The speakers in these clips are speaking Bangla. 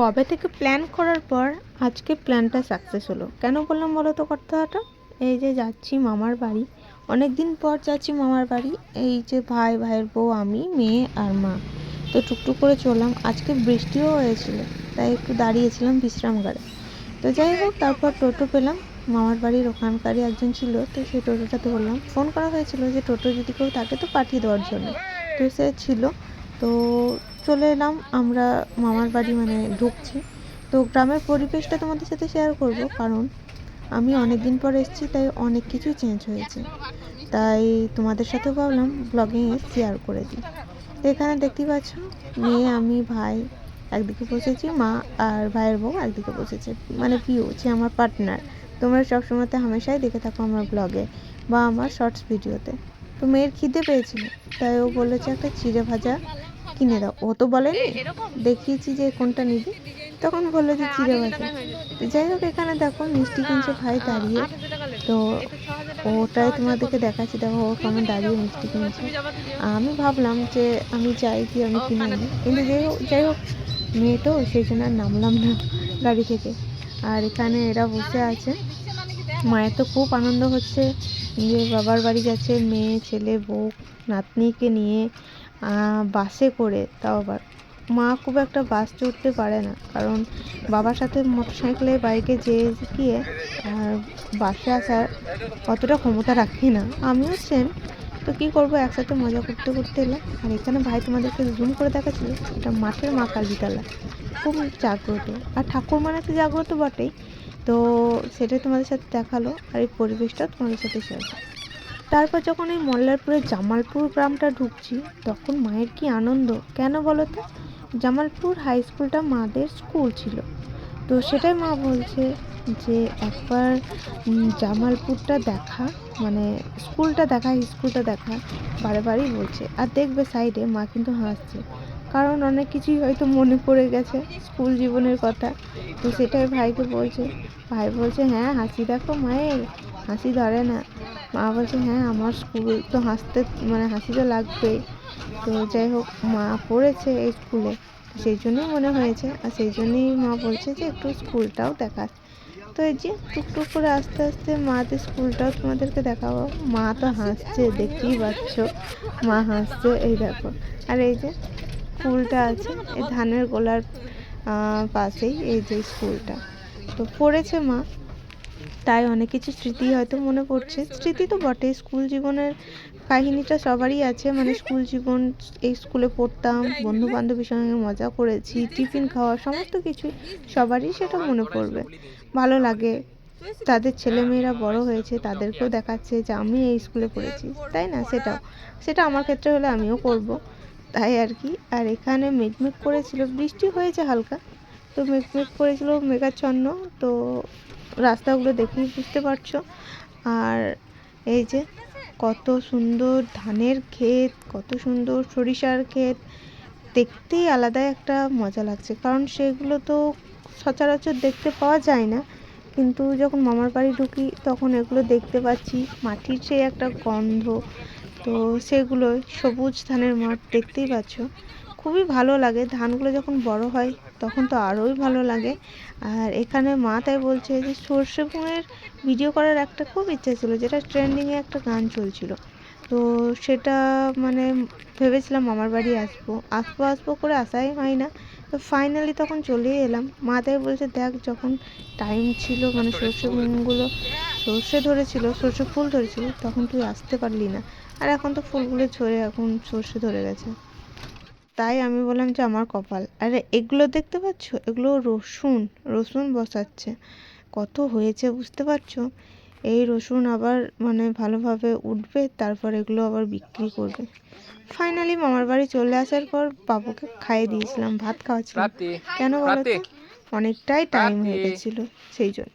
কবে থেকে প্ল্যান করার পর আজকে প্ল্যানটা সাকসেস হলো? কেন বললাম বলো তো কথাটা? এই যে যাচ্ছি মামার বাড়ি। অনেক দিন পর যাচ্ছি মামার বাড়ি। এই যে ভাই, ভাইয়ের বউ, আমি, মেয়ে আর মা। তো টুকটুক করে চললাম। আজকে বৃষ্টিও হয়েছিল, তাই একটু দাঁড়িয়েছিলাম বিশ্রামগারে তো যাই হোক, তারপর টোটো পেলাম। মামার বাড়ির ওখানকারই একজন ছিল, তো সেই টোটোটা ধরলাম। ফোন করা হয়েছিল যে টোটো যদি কেউ থাকে তো পাঠিয়ে দেওয়ার জন্য। তো সে ছিল। তো চলে এলাম, আমরা মামার বাড়ি মানে ঢুকছি। তো গ্রামের পরিবেশটা তোমাদের সাথে শেয়ার করব, কারণ আমি অনেক দিন পর এসেছি, তাই অনেক কিছু চেঞ্জ হয়েছে। তাই তোমাদের সাথে ভাবলাম ব্লগিংয়ে শেয়ার করে দিই। তো এখানে দেখতেই পাচ্ছ, মেয়ে, আমি, ভাই একদিকে বসেছি, মা আর ভাইয়ের বউ একদিকে বসেছে। মানে পিউ যে আমার পার্টনার তোমরা সবসময়তে হামেশাই দেখে থাকো আমার ব্লগে বা আমার শর্টস ভিডিওতে তো। মেয়ের খিদে পেয়েছিল, তাই ও বলেছে একটা চিড়ে ভাজা কিনে দাও। ও তো বলেনি দেখিয়েছি যে কোনটা নিবি। তখন বলল যে চিড়ে ভাজা তো যাই হোক এখানে দেখো মিষ্টি কিনছে ভাই দাঁড়িয়ে। তো ওটাই তোমাদেরকে দেখাচ্ছি। দেখো ও কেমন দাঁড়িয়ে মিষ্টি কিনছে। আমি ভাবলাম যে আমি যাই কি আমি কিনে আনি। কিন্তু যাই হোক যাই হোক মেয়ে তো সেই জন্য আর নামলাম না গাড়ি থেকে। আর এখানে এরা বসে আছে। মায়ের তো খুব আনন্দ হচ্ছে। যে বাবার বাড়ি যাচ্ছে মেয়ে ছেলে বউ নাতনিকে নিয়ে বাসে করে, তাও আবার। মা খুব একটা বাস চড়তে পারে না, কারণ বাবার সাথে মোটর সাইকেলে বাইকে যেয়ে গিয়ে আর বাসে আসার অতটা ক্ষমতা রাখি না। আমিও সেম তো কী করব, একসাথে মজা করতে করতে এলাম। আর এখানে ভাই তোমাদেরকে জুম করে দেখাচ্ছিল এটা মাঠের মা কালীতলা খুব জাগ্রত। আর ঠাকুর মানে তো জাগ্রত বটেই। তো সেটাই তোমাদের সাথে দেখাল, আর এই পরিবেশটা তোমাদের সাথে শেয়ার। তারপর যখন এই মল্লারপুরের জামালপুর গ্রামটা ঢুকছি, তখন মায়ের কি আনন্দ? কেন বলো তো? জামালপুর হাই স্কুলটা মাদের স্কুল ছিল। তো সেটাই মা বলছে যে একবার জামালপুরটা দেখা মানে স্কুলটা দেখা স্কুলটা দেখা, বারে বারেই বলছে। আর দেখবে সাইডে মা কিন্তু হাসছে। কারণ অনেক কিছুই হয়তো মনে পড়ে গেছে স্কুল জীবনের কথা। তো সেটাই ভাইকে বলছে। ভাই বলছে হ্যাঁ হাসি দেখো মায়ের, হাসি ধরে না। মা বলছে হ্যাঁ আমার স্কুল তো হাসতে মানে হাসি তো লাগবেই। তো যাই হোক, মা পড়েছে এই স্কুলে। সেই জন্যই মনে হয়েছে। আর সেই জন্যই মা বলছে যে, একটু স্কুলটাও দেখা তো এই যে টুকটুক করে আস্তে আস্তে মাদের স্কুলটাও তোমাদেরকে দেখাবো, মা তো হাসছে, দেখতেই পাচ্ছ। মা হাসছে, এই দেখো। আর এই যে স্কুলটা আছে, এই ধানের গোলার পাশেই এই যে স্কুলটা। তো পড়েছে মা। তাই অনেক কিছু স্মৃতি হয়তো মনে পড়ছে। স্মৃতি তো বটে স্কুল জীবনের কাহিনীটা সবারই আছে। মানে স্কুল জীবন, এই স্কুলে পড়তাম বন্ধু বান্ধবীর সঙ্গে মজা করেছি, টিফিন খাওয়া, সমস্ত কিছুই সবারই সেটা মনে পড়বে। ভালো লাগে। তাদের ছেলেমেয়েরা বড় হয়েছে, তাদেরকেও দেখাচ্ছে যে আমি এই স্কুলে পড়েছি। তাই না? সেটাও। সেটা আমার ক্ষেত্রে হলে আমিও করব। তাই আর কি। আর এখানে মেঘমেঘ করেছিল। বৃষ্টি হয়েছে হালকা। তো মেঘমেঘ করেছিল মেঘাচ্ছন্ন। তো রাস্তাগুলো দেখেই বুঝতে পারছ। আর এই যে কত সুন্দর ধানের ক্ষেত, কত সুন্দর সরিষার ক্ষেত, দেখতেই আলাদাই একটা মজা লাগছে। কারণ সেগুলো তো সচরাচর দেখতে পাওয়া যায় না। কিন্তু যখন মামার বাড়ি ঢুকি, তখন এগুলো দেখতে পাচ্ছি। মাটির সেই একটা গন্ধ, তো সেগুলো সবুজ ধানের মাঠ দেখতেই পাচ্ছ। খুবই ভালো লাগে। ধানগুলো যখন বড় হয় তখন তো আরোই ভালো লাগে। আর এখানে মা তাই বলছে যে সর্ষে ফুঁয়ের ভিডিও করার একটা খুব ইচ্ছা ছিল যেটা ট্রেন্ডিংয়ে একটা গান চলছিল। তো সেটা মানে ভেবেছিলাম মামার বাড়ি আসব। আসব আসব করে আসাই হয় না। তো ফাইনালি তখন চলেই এলাম। মা তাই বলছে দেখ যখন টাইম ছিল মানে সর্ষে ফুলগুলো সর্ষে ধরেছিল সর্ষে ফুল ধরেছিল তখন তুই আসতে পারলি না। আর এখন তো ফুলগুলো ঝরে এখন সর্ষে ধরে গেছে। তাই আমি বললাম যে আমার কপাল। আরে এগুলো দেখতে পাচ্ছ? এগুলো রসুন রসুন বসাচ্ছে। কত হয়েছে বুঝতে পারছ? এই রসুন আবার মানে ভালোভাবে উঠবে তারপর এগুলো আবার বিক্রি করবে। ফাইনালি মামার বাড়ি চলে আসার পর বাবুকে খাইয়ে দিয়েছিলাম ভাত খাওয়াচ্ছিলাম। কেন বলো অনেকটাই টাইম হয়ে। গেছিল সেই জন্য।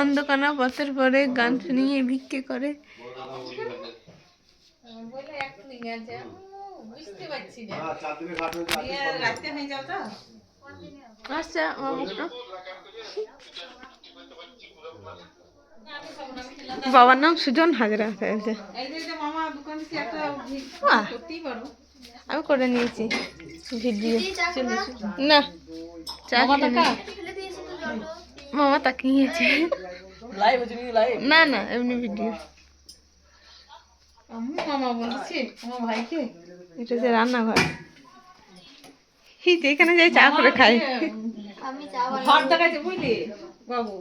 অন্ধকার পথের পরে গান শুনিয়ে ভিক্ষে করে। আচ্ছা বাবার নাম সুজন হাজরা আমি করে নিয়েছি। ভিডিও। না? চা। মামা তাকিয়েছে লাইভ হচ্ছে লাইভ না না এমনি ভিডিও মামা বলছে আমার ভাইকে এটা হচ্ছে রান্নাঘর এই যে এখানে যাই চা করে খাই ঘর দেখাচ্ছে বুঝলি বাবু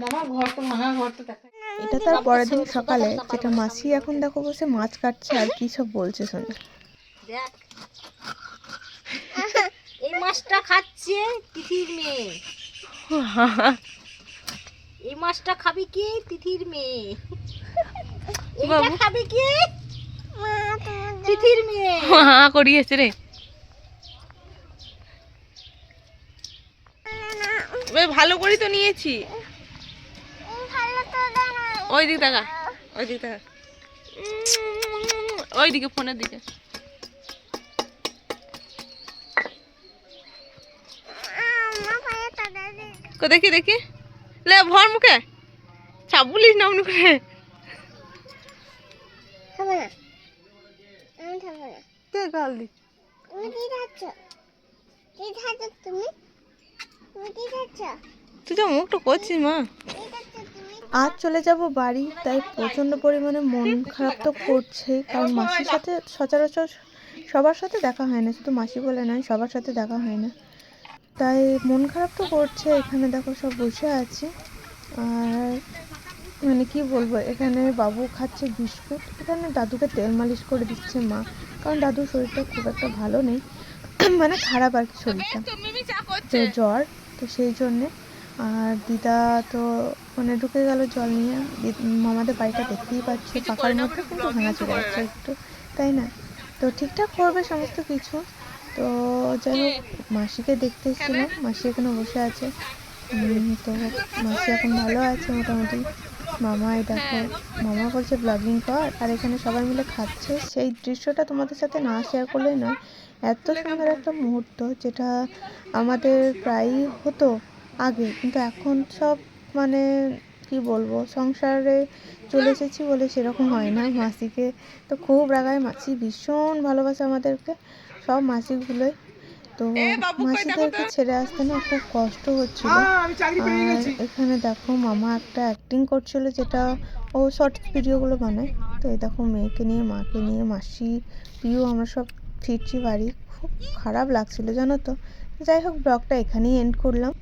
মামা ঘর তো ভাঙা ঘর তো দেখা এটা তার পরের দিন সকালে যেটা মাসি এখন দেখো বসে মাছ কাটছে আর কি সব বলছে শোনো। দেখ। এই মাছটা খাচ্ছে তিথির মেয়ে। এই মাছটা খাবি কি? তিথির মেয়ে। এইটা খাবি কি? তিথির মেয়ে। হা করিয়েছে রে। ভালো করে তো নিয়েছি। ওই দিকে টাকা ওই দিকে টাকা ওই দিকে ফোনের দিকে। কো দেখি দেখি। লে ভর মুখে। চাপ বলিস না কে গাল দি? তুই তো মুখটা করছিস মা। আজ চলে যাব বাড়ি তাই প্রচণ্ড পরিমাণে মন খারাপ তো করছে কারণ মাসির সাথে সচরাচর সবার সাথে দেখা হয় না শুধু মাসি বলে নয় সবার সাথে দেখা হয় না। তাই মন খারাপ তো করছে এখানে দেখো সব বসে আছে। আর মানে কি বলব এখানে বাবু খাচ্ছে বিস্কুট এখানে দাদুকে তেল মালিশ করে দিচ্ছে মা কারণ দাদুর শরীরটা খুব একটা ভালো নেই। মানে খারাপ আর কি শরীরটা। তো জ্বর তো সেই জন্যে। আর দিদা তো মানে ঢুকে গেল জল নিয়ে। মামাদের বাড়িটা দেখতেই পাচ্ছে পাকার মধ্যে কিন্তু ভাঙা চলে যাচ্ছে একটু তাই না? তো ঠিকঠাক করবে সমস্ত কিছু। তো যাই হোক, মাসিকে দেখতে এসেছিলাম। মাসি এখানে বসে আছে। তো মাসি এখন ভালো আছে মোটামুটি। মামা দেখো, মামা বলছে ব্লগিং কর, আর এখানে সবাই মিলে খাচ্ছে। সেই দৃশ্যটা তোমাদের সাথে না শেয়ার করলেই নয়, এত সুন্দর একটা মুহূর্ত যেটা আমাদের প্রায়ই হতো আগে, কিন্তু এখন সব মানে কি বলব, সংসারে চলে এসেছি বলে সেরকম হয় না মাসিকে। তো খুব রাগায় মাসি ভীষণ ভালোবাসে আমাদেরকে। সব মাসিগুলোই। তো মাসিদেরকে ছেড়ে আসতে না খুব কষ্ট হচ্ছিল। আর এখানে দেখো মামা একটা অ্যাক্টিং করছিল যেটা ও শর্ট ভিডিওগুলো বানায়। তো এই দেখো মেয়েকে নিয়ে মাকে নিয়ে মাসি প্রিয় আমরা সব ফিরছি বাড়ি। খুব খারাপ লাগছিল জানো তো। যাই হোক ব্লগটা এখানেই এন্ড করলাম।